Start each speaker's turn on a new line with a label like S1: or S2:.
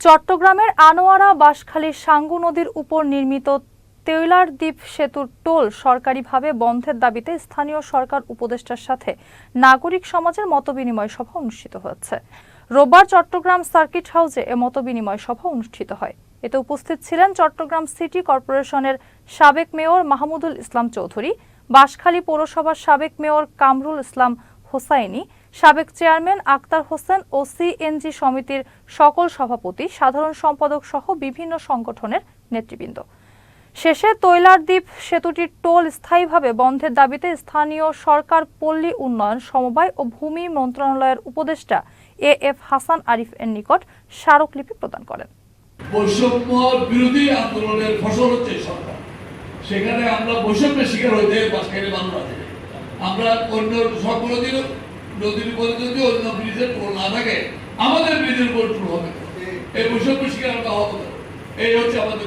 S1: চট্টগ্রামের আনোয়ারা বাঁশখালীর সাঙ্গু নদীর উপর নির্মিত তৈলার দ্বীপ সেতুর টোল সরকারিভাবে বন্ধের দাবিতে স্থানীয় সরকার উপদেষ্টার সাথে নাগরিক সমাজের মতবিনিময় সভা অনুষ্ঠিত হয়েছে। রোববার চট্টগ্রাম সার্কিট হাউসে এ মতবিনিময় সভা অনুষ্ঠিত হয়। এতে উপস্থিত ছিলেন চট্টগ্রাম সিটি কর্পোরেশনের সাবেক মেয়র মাহমুদুল ইসলাম চৌধুরী, বাঁশখালী পৌরসভার সাবেক মেয়র কামরুল ইসলাম হোসাইনি সাবেক চেয়ারম্যান আক্তার হোসেন ও সিএনজি সমিতির সকল সভাপতি, সাধারণ সম্পাদক সহ বিভিন্ন সংগঠনের নেতৃবৃন্দ। শেষে তৈলার দ্বীপ সেতুটির টোল স্থায়ীভাবে বন্ধের দাবিতে স্থানীয় সরকার পল্লী উন্নয়ন, সমবায় ও ভূমি মন্ত্রণালয়ের উপদেষ্টা এ এফ হাসান আরিফ এর নিকট স্মারকলিপি প্রদান করেন।
S2: সেখানে আমরা বৈষম্যের শিকার হইতে আমরা অন্য সব নদীর উপরে যদি অন্য ব্রিজের টোল না থাকে, আমাদের ব্রিজের উপর টোল হবে এই বৈষম্য শিকার আমরা। এই হচ্ছে আমাদের